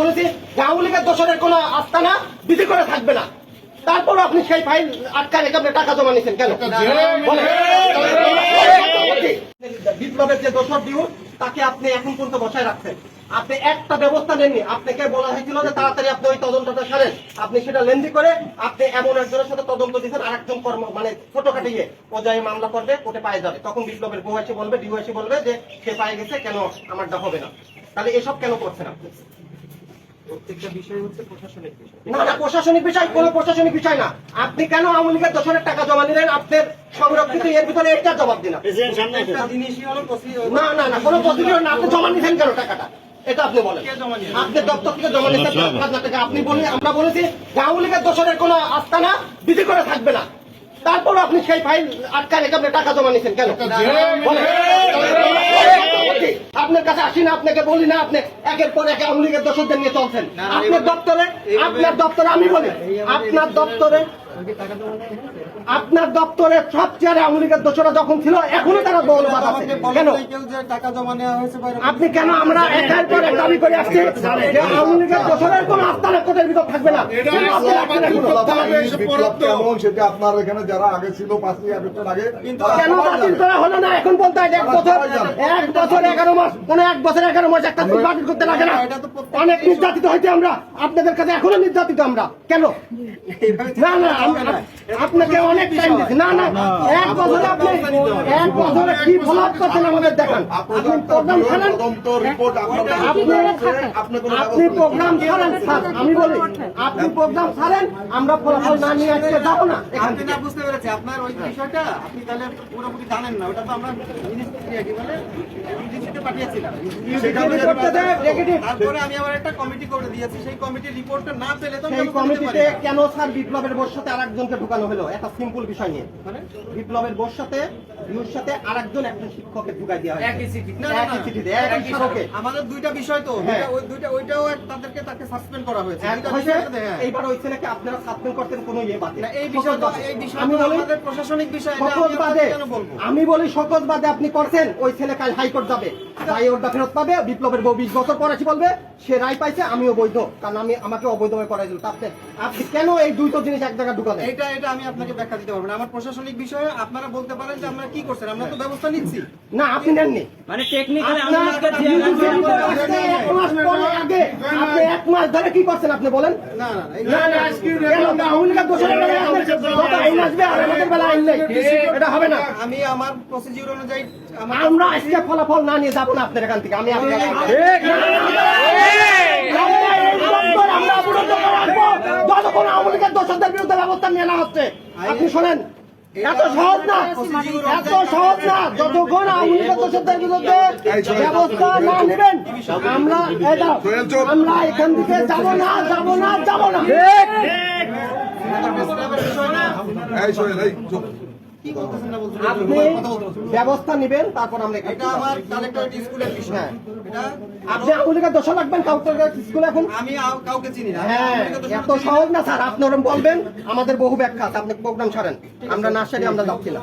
বলেছি যে আওয়ামী লীগের দোষরের কোনো আস্তানা বিধি করে থাকবে না। তারপর আপনি সেই ফাইল আটকা রেখে আপনি টাকা জমা নিচ্ছেন কেন? বিপ্লবের যে দোষর দিউ তাকে আপনি এখন পর্যন্ত বসায় রাখছেন। আপনি একটা ব্যবস্থা নেননি। আপনাকে বলা হয়েছিল যে তাড়াতাড়ি আপনি ওই তদন্তটা সারেন। আপনি সেটা লেন্দি করে আপনি এমন একজনের সাথে তদন্ত দিচ্ছেন আর একজন কর্ম মানে ছোটো কাটিয়ে পর্যায়ে মামলা করবে কোর্টে পায়ে যাবে। তখন বিপ্লবের বউ এসে বলবে ডিউ এসে বলবে যে সে পায়ে গেছে কেন আমারটা হবে না? তাহলে এসব কেন করছেন আপনি প্রত্যেকটা বিষয় হচ্ছে প্রশাসনিক বিষয় না না প্রশাসনিক বিষয় কোনো প্রশাসনিক বিষয় না। আপনি কেন আওয়ামী লীগের দোষরের টাকা জমা নিলেন? আপনার সংরক্ষিত এর ভিতরে একটা জবাব দিন আপনি। একটা জিনিসই হলো প্রসি- না না না কোনো প্রসিডিওর না। আপনি জমা নিছেন কেন টাকাটা? এটা আপনি বলেন। কে জমা নিয়েছে? আপনি দপ্তর থেকে জমা নিচ্ছেন পাঁচ হাজার টাকা আপনি বলি আমরা বলেছি যে আওয়ামী লীগের দোষরের কোনো আস্তানা বিধি করে থাকবে না। তারপর আপনি সেই ফাইল আটকা রেখে আপনি টাকা জমা নিচ্ছেন কেন? আপনার কাছে আসি না আপনাকে বলি না আপনি একের পর এক আওয়ামী লীগের দর্শকদের নিয়ে চলছেন। আপনার দপ্তরে আপনার দপ্তরে আমি বলি আপনার দপ্তরে আপনার দপ্তরে সব চেয়ারে আওয়ামী লীগের দোষরা যখন ছিল এখনও তারা দল আমাকে কেন? আপনি কেন আমরা একের পর এক দাবি করে আসছি? যে আওয়ামী লীগের দোষরের কোন আস্থানের কোটের ভিতর থাকবে না। সেটা আপনার এখানে যারা আগে ছিল পাঁচই আগস্টের আগে কেন বাতিল করা হলো না? এখন বলতে হয় এক বছর এক বছর এগারো মাস কোন এক বছর এগারো মাস একটা বাতিল করতে লাগে না। অনেক নির্যাতিত হয়েছে আমরা। আপনাদের কাছে এখনও নির্যাতিত আমরা। কেন? না না আপনাকে অনেক টাইম দিচ্ছি না না এক বছরে আপনি এক বছরে কি ফলো আপ করছেন আমাদের দেখান। আপনি প্রোগ্রাম ছাড়েন। আপনি প্রোগ্রাম ছাড়েন আমি বলি আপনি প্রোগ্রাম ছাড়েন আমরা ফলাফল না নিয়ে আজকে যাব না। আপনি না বুঝতে পেরেছি আপনার ওই বিষয়টা আপনি তাহলে পুরোপুরি জানেন না ওটা তো আমরা কি বলে পাঠিয়েছিলাম। সেখানে করতে দেয়, negative। তারপরে আমি আবার একটা কমিটি করে দিয়েছি সেই কমিটির রিপোর্টটা না পেলে তো সেই কোনো কমিটিতে স্যার বিপ্লবের বোর সাথে আরেকজনকে ঢুকানো হলো? একটা সিম্পল বিষয় নিয়ে। মানে? বিপ্লবের বোর সাথে ইউর সাথে আরেকজন একজন শিক্ষকের ঢুকাই দেওয়া একই চিঠিতে। চিঠিতে আমাদের দুইটা বিষয় তো। হ্যাঁ। ওই দুইটা ওইটাও তাদেরকে তাকে সাসপেন্ড করা হয়েছে। হ্যাঁ। এইবার ওই ছেলেকে আপনারা সাসপেন্ড করতেন কোনো ইয়ে না, এই বিষয় এই বিষয় আমি বলি প্রশাসনিক বিষয় আমি বাদে আমি বলি শপথ বাদে আপনি করছেন ওই ছেলে কাল হাইকোর্ট যাবে। তাই ওটা ফেরত পাবে বিপ্লবের বউ বিশ বছর পরে এসে বলবে সে রায় পাইছে আমিও বৈধ কারণ আমি আমাকে অবৈধভাবে করাই দিল। আপনি আপনি কেন এই দুটো জিনিস এক জায়গায় ঢুকালেন? এটা এটা আমি আপনাকে ব্যাখ্যা দিতে পারব না। আমার প্রশাসনিক বিষয়ে আপনারা বলতে পারেন যে আমরা কি করছেন? আমরা তো ব্যবস্থা নিচ্ছি। না আপনি নেননি। মানে টেকনিক্যালি এক মাস আগে আপনি এক মাস ধরে কি করছেন আপনি বলেন? না না না, দোষের আসবে আর আমাদের বেলা আইন নেই। এটা হবে না। আমি আমার প্রসিডিউর অনুযায়ী আমার আজকে ফলাফল না নিয়ে যাব না আপনার এখান থেকে আমি আমরা অবরোধ রাখব। যতক্ষণ আওয়ামী লীগের দোষরদের বিরুদ্ধে ব্যবস্থা নিয়ে হচ্ছে আপনি শোনেন এত সহজ না এত সহজ না যতক্ষণ আওয়ামী লীগের দোষরদের বিরুদ্ধে ব্যবস্থা না নেবেন আমরা এখান থেকে যাব না যাব না যাব না। বিষয় না এই শোনেন, এই আপনি ব্যবস্থা নেবেন তারপর আমরা এটা আমার কালেক্টরেট স্কুলের বিষয়। হ্যাঁ। এটা আপনি আওয়ামী দোষ লাগবেন কাউকে স্কুলে এখন আমি কাউকে চিনি না। হ্যাঁ এত সহজ না স্যার আপনি ওরকম বলবেন আমাদের বহু ব্যাখ্যা আছে আপনি প্রোগ্রাম ছাড়েন। আমরা নার্সারি সারি আমরা যাচ্ছি না